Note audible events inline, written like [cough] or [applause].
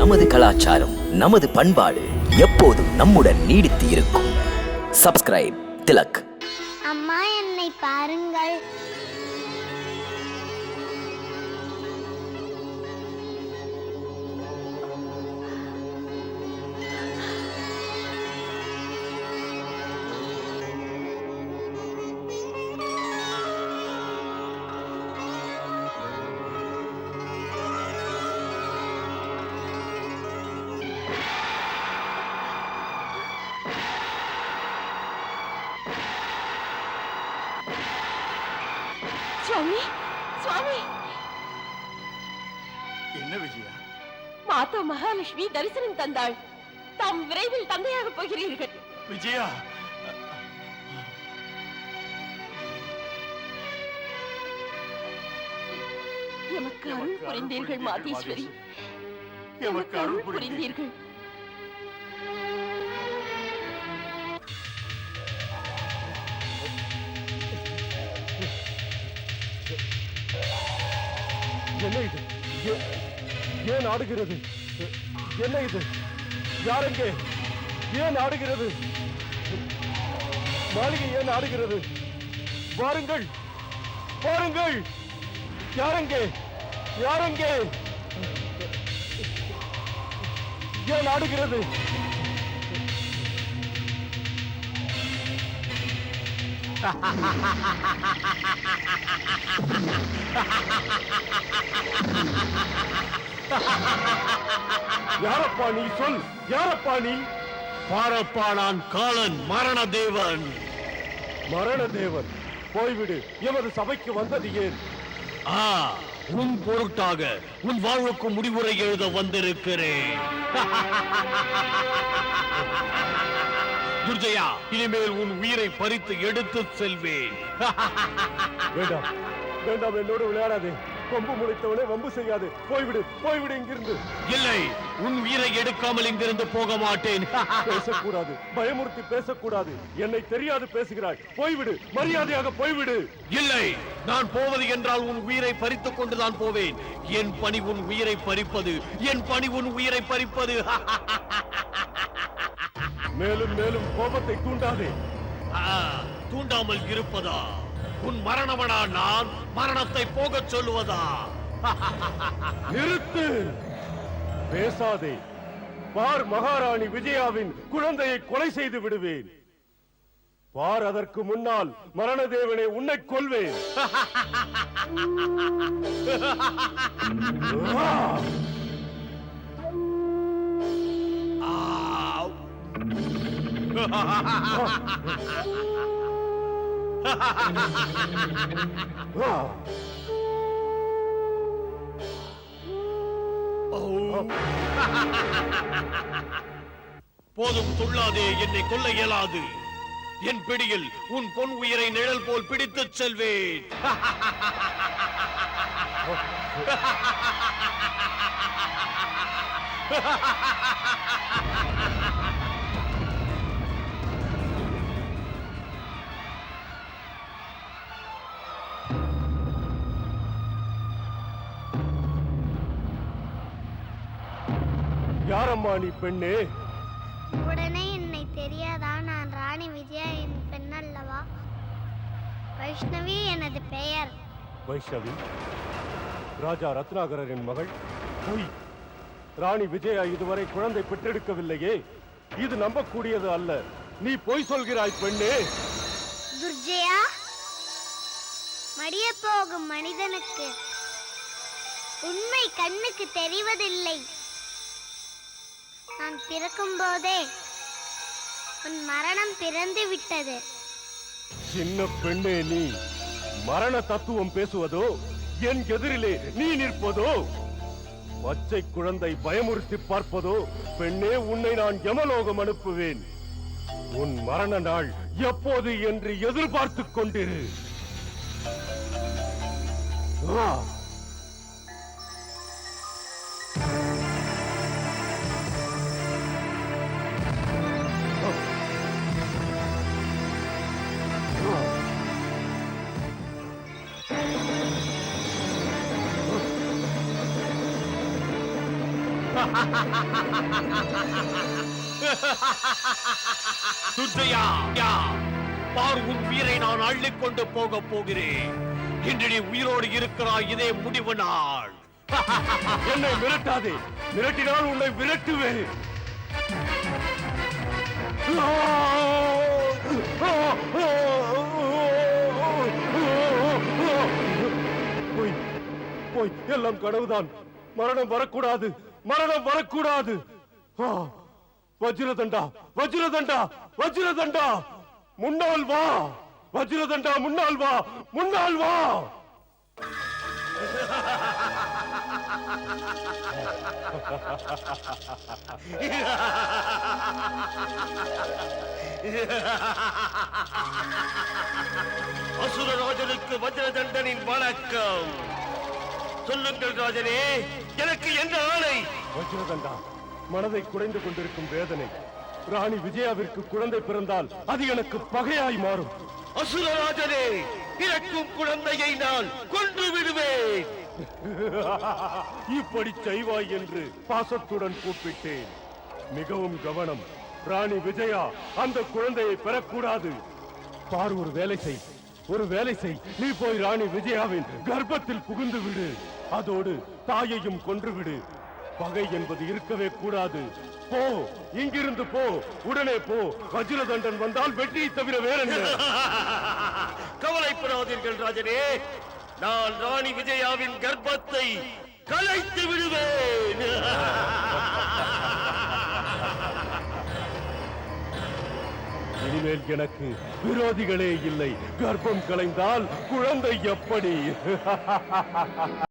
நமது கலாச்சாரம் நமது பண்பாடு எப்போதும் நம்முடன் நீடித்து இருக்கும். சப்ஸ்கிரைப் திலக். அம்மா என்னை பாருங்கள். சுவாமி சுவாமி. என்ன விஜயா? மாதா மகாலட்சுமி தரிசனம் தந்தாள். தாம் விரைவில் தந்தையாக போகிறீர்கள். விஜயா! எமக்கு அருள் புரிந்தீர்கள் மாதீஸ்வரி. எமக்கு அருள் புரிந்தீர்கள். என்ன இது? ஏன் ஆடுகிறது? என்ன இது? யாரெங்கே ஏன் ஆடுகிறது? மாளிகை ஏன் ஆடுகிறது? வாருங்கள். வாருங்கள். யாரெங்கே யாரெங்கே ஏன் ஆடுகிறது? [laughs] யாரப்பா நீ சொல்? யாரப்பா நீ? பாரப்பா நான் காலன் மரண தேவன் மரண தேவன் போய்விடு. எமது சபைக்கு வந்தது ஏன்? ஆ உன் பொருட்டாக உன் வாழ்வுக்கு முடிவுரை எழுத வந்திருக்கிறேன். [laughs] துர்ஜயா இனிமேல் உன் உயிரை பறித்து எடுத்து செல்வேன். [laughs] வேண்டாம். வேண்டாம் என்னோடு விளையாடாதே. கொம்பு முளைத்தவனே வம்பு செய்யாது. போய்விடு போய்விடு இங்கிருந்து. இல்லை உன் உயிரை எடுக்காமல் இங்கிருந்து போக மாட்டேன். [laughs] பேசக்கூடாது. பயமுறுத்தி பேசக்கூடாது. என்னை தெரியாது பேசுகிறாய். போய்விடு மரியாதையாக போய்விடு. இல்லை நான் போவது என்றால் உன் உயிரை பறித்துக் கொண்டுதான் போவேன். என் பணி உன் உயிரை பறிப்பது. என் பணி உன் உயிரை பறிப்பது. [laughs] மேலும் மேலும் கோபத்தை தூண்டாதே. ஆ, தூண்டாமல் இருப்பதா? உன் மரணமடா நான்? மரணத்தை போகச் சொல்லுவதா? [laughs] நிறுத்து! பேசாதே. பார் மகாராணி விஜயாவின் குழந்தையை கொலை செய்து விடுவேன். பார் அதற்கு முன்னால் மரணதேவனை உன்னை கொல்வேன். [laughs] [laughs] போதும் துள்ளாதே என்னை கொல்ல இயலாது. என் பிடியில் உன் பொன் உயிரை நிழல் போல் பிடித்துச் செல்வேன். [laughs] யாரம்மா நீ பெண்ணே? உடனே என்னை தெரியாதா? நான் ராணி விஜயா என் பெண் அல்லவா? வைஷ்ணவி எனது பெயர். வைஷ்ணவி ராஜா ரத்னாகரரின் மகள் பொய். ராணி விஜயா இதுவரை குழந்தை பெற்றெடுக்கவில்லையே. இது நம்பக்கூடியது அல்ல. நீ பொய் சொல்கிறாய் பெண்ணே. துர்ஜயா மடிய போகும் மனிதனுக்கு உண்மை கண்ணுக்கு தெரிவதில்லை. நான் பிறக்கும் போதே உன் மரணம் பிறந்து விட்டது. சின்ன பெண்ணே நீ மரண தத்துவம் பேசுவதோ என் எதிரிலே நீ நிற்பதோ? பச்சை குழந்தை பயமுறுத்தி பார்ப்பதோ பெண்ணே உன்னை நான் யமலோகம் அனுப்புவேன். உன் மரண நாள் எப்போது என்று எதிர்பார்த்துக் கொண்டிரு. துர்ஜயா யா, பார் உன் உயிரை நான் அள்ளிக் கொண்டு போக போகிறேன். இன்று நீ உயிரோடு இருக்கிறாய் இதே முடிவு நாள். என்னை மிரட்டாதே. மிரட்டினால் உன்னை விரட்டுவேன். போய் போய் எல்லாம் கனவுதான். மரணம் வரக்கூடாது. மரணம் வரக்கூடாது. ஆ, வஜ்ரதண்டா வஜ்ரதண்டா வஜ்ரதண்டா. முன்னால் வா வஜ்ரதண்டா முன்னால் வா முன்னால் வா. வஜ்ர தண்டனின் வணக்கம். சொல்லுங்கள் ராஜனே எனக்கு என்ன ஆணை? வஜ்ரதண்டா மனதை குறைந்து கொண்டிருக்கும் வேதனை. ராணி விஜயாவிற்கு குழந்தை பிறந்தால் அது எனக்கு பகையாய் மாறும். அசுரராஜனே பிறக்கும் குழந்தையை நான் கொன்று விடுவேன். [laughs] இப்படி செய்வாய் என்று பாசத்துடன் கூப்பிட்டேன். மிகவும் கவனம். ராணி விஜயா அந்த குழந்தையை பெறக்கூடாது. பார் ஒரு வேலை செய். ஒரு வேலை செய். நீ போய் ராணி விஜயாவின் கர்ப்பத்தில் புகுந்து விடு. அதோடு தாயையும் கொன்று விடு. பகை என்பது இருக்கவே கூடாது. போ இங்கிருந்து போ. உடனே போ. வஜ்ரதண்டன் வந்தால் வெற்றியை தவிர வேற [laughs] கவலைப்படாதீர்கள் ராஜனே. நான் ராணி விஜயாவின் கர்ப்பத்தை கலைத்து விடுவேன். எனக்கு விரோதிகளே இல்லை. கர்ப்பம் கலைந்தால் குழந்தை எப்படி? [laughs]